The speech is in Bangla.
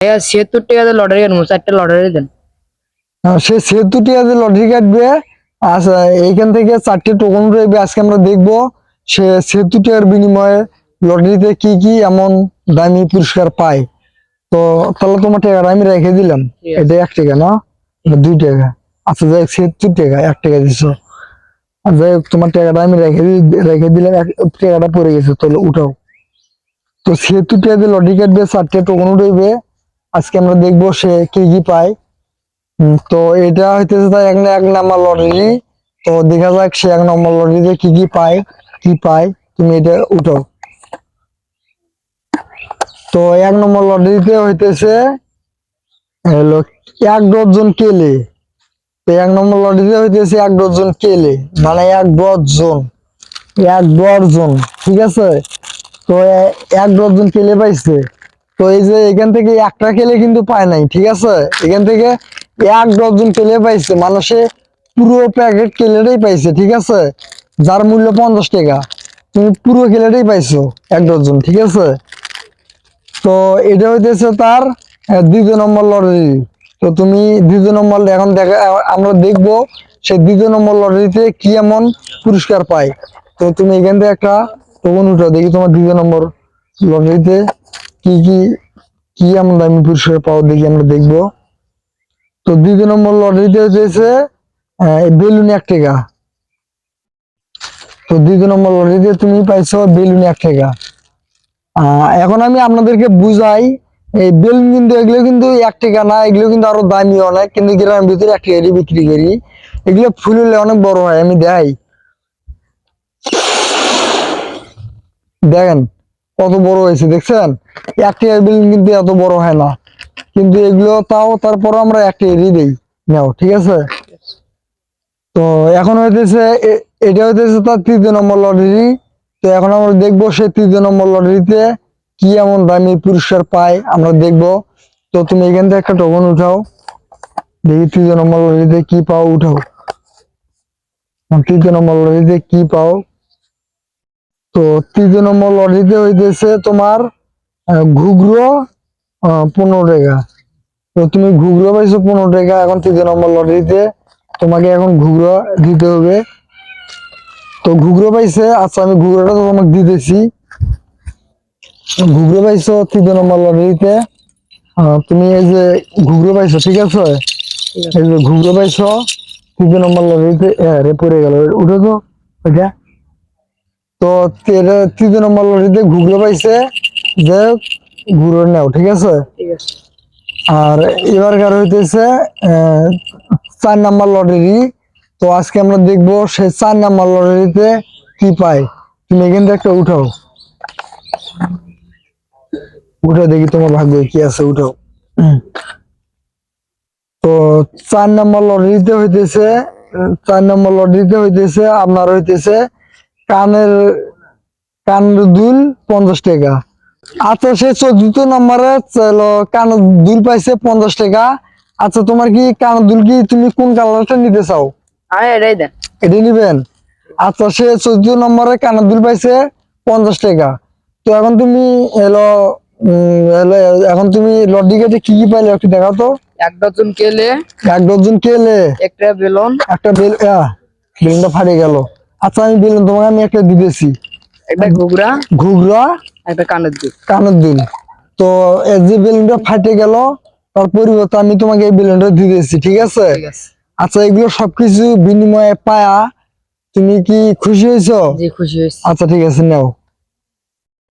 ভাইয়া ছিয়াত্তর টাকা দিয়ে লটারি চারটে লটারি দেন। সে সেতুটি আজ লটারি কাটবে আচ্ছা এইখান থেকে চারটে টোকন রইবে আজকে আমরা দেখব সে সেতুটির বিনিময়ে লটারিতে কি কি এমন দামি পুরস্কার পায়। তো তাহলে তোমার টাকাটা আমি রেখে দিলাম। এটা এক টাকা না? দুই টাকা। আচ্ছা যাই সেতুর টাকা এক টাকা দিছ। যাই হোক তোমার টাকাটা আমি রেখে রেখে দিলাম টাকাটা পড়ে গেছে তাহলে উঠাও। তো সেতুটিতে যে লটারি কাটবে চারটে টোকন রইবে আজকে আমরা দেখব সে কি কি পায়। তো এটা হইতেছে তার এক এক নাম্বার লটারি। তো দেখা যাক সে এক নম্বর লটারিতে কি কি পায় কি পায়। তুমি এটা উঠো তো এক নম্বর লটারিতে হইতেছে, হলো এক ডজন কেলে। তো এক নম্বর লটারিতে হইতেছে এক ডজন কেলে মানে এক ডজন এক ডজন, ঠিক আছে? তো এক ডজন কেলে পাইছে। তো এই যে এখান থেকে একটা খেলে কিন্তু পায় নাই, ঠিক আছে? এখান থেকে এক ডজন কেলে পাইছে, মানুষে পুরো প্যাকেট কেলেটাই পাইছে, ঠিক আছে? যার মূল্য পঞ্চাশ টাকা, তুমি পুরো কেলেটাই পাইছো, এক ডজন, ঠিক আছে? তো এটা হইতেছে তার দ্বিতীয় নম্বর লটারি তো তুমি দ্বিতীয় নম্বর, এখন দেখা, আমরা দেখব সে দ্বিতীয় নম্বর লটারিতে কি এমন পুরস্কার পায়। তো তুমি এখান থেকে একটা টোকন উঠো, দেখি তোমার দ্বিতীয় নম্বর লটারিতে কি কি কি এমন দামি পুরস্কার পাও দেখি আমরা দেখব। তো দ্বিতীয় নম্বর লটারিতে হচ্ছে বেলুন এক টাকা। তো দ্বিতীয় নম্বর লটারিতে তুমি পাইছো বেলুন এক টাকা। এখন আমি আপনাদেরকে বুঝাই, এই বেলুন কিন্তু, এগুলো কিন্তু এক টাকা না, এগুলো কিন্তু আরও দামি অনেক কিন্তু গ্রামের ভিতরে এক টাকা বিক্রি করি। এগুলো ফুল হলে অনেক বড় হয়, আমি দেখাই। দেখেন কত বড় হয়েছে, দেখছেন? এক টাকার বেলুন কিন্তু এত বড় হয় না। কিন্তু এগুলো তাও তারপর আমরা এক টাকা দিয়ে দিই। নাও, ঠিক আছে? তো এখন হইতেছে এটা হইতেছে তার তৃতীয় নম্বর লটারি তো এখন আমরা দেখব সে তৃতীয় নম্বর লটারিতে কি এমন দামি পুরস্কার পায়, আমরা দেখব। তো তুমি এখান থেকে একটা টোকন উঠাও। দেখি তৃতীয় নম্বর লটারিতে কি পাও, উঠাও। তৃতীয় নম্বর লটারিতে কি পাও? তো তৃতীয় নম্বর লটারিতে হইতেছে তোমার আহ, পনেরো টাকা। তো তুমি ঘুগরো পাইছো পনেরো টাকা এখন তৃতীয় নম্বর লটারিতে তোমাকে এখন ঘুগরো দিতে হবে। তো ঘুগরো পাইছে আচ্ছা আমি ঘুগরোটা তো তোমাকে দিতেছি। ঘুগরো পাইছো তৃতীয় নম্বর লটারিতে তুমি এই যে ঘুগরো পাইছো ঠিক আছে? এই যে ঘুগরো পাইছো তৃতীয় নম্বর লটারিতে রে পড়ে গেল। উঠে তো ওইটা। তো তৃতীয় নম্বর লটারিতে ঘুগরো পাইছে। যে ঘুরো নাও ঠিক আছে? আর এবারকার হইতেছে আহ, চার নাম্বার লটারি তো আজকে আমরা দেখব সে চার নাম্বার লটারিতে কি পায়। তুমি এখান থেকে একটা উঠাও। উঠে দেখি তোমার ভাগ্যে কি আছে উঠাও। তো চার নাম্বার লটারিতে হইতেছে চার নম্বর লটারিতে হইতেছে আপনার হইতেছে কানের কানের দুল পঞ্চাশ টাকা। আচ্ছা সে চতুর্থ নম্বরে কানের দুল পাইছে পঞ্চাশ টাকা। আচ্ছা তোমার কি কানের দুল কি তুমি কোন কালারটা নিতে চাও? এটাই এটি নিবেন। আচ্ছা সে চতুর্থ নম্বরে কানের দুল পাইছে পঞ্চাশ টাকা। তো এখন তুমি এলো এখন তুমি লড্ডি কেটে কি কি পাইলে একটু দেখাও তো। এক ডজন কেলে এক ডজন কেলে। একটা বেলুন। একটা বেল আহ, বেলুনটা ফাটে গেল। আচ্ছা আমি বেলুন তোমাকে আমি একটা দিতেছি একটা ঘুগরা ঘুগরা একটা কানের দুধ কানের দুল। তো এই যে বেলুনটা ফাটে গেল তার পরিবর্তে আমি তোমাকে এই বেলুনটা দিতেছি ঠিক আছে? ঠিক আছে। আচ্ছা এগুলো সবকিছু বিনিময়ে পায়া তুমি কি খুশি হয়েছো? জি খুশি হয়েছি। আচ্ছা ঠিক আছে নাও।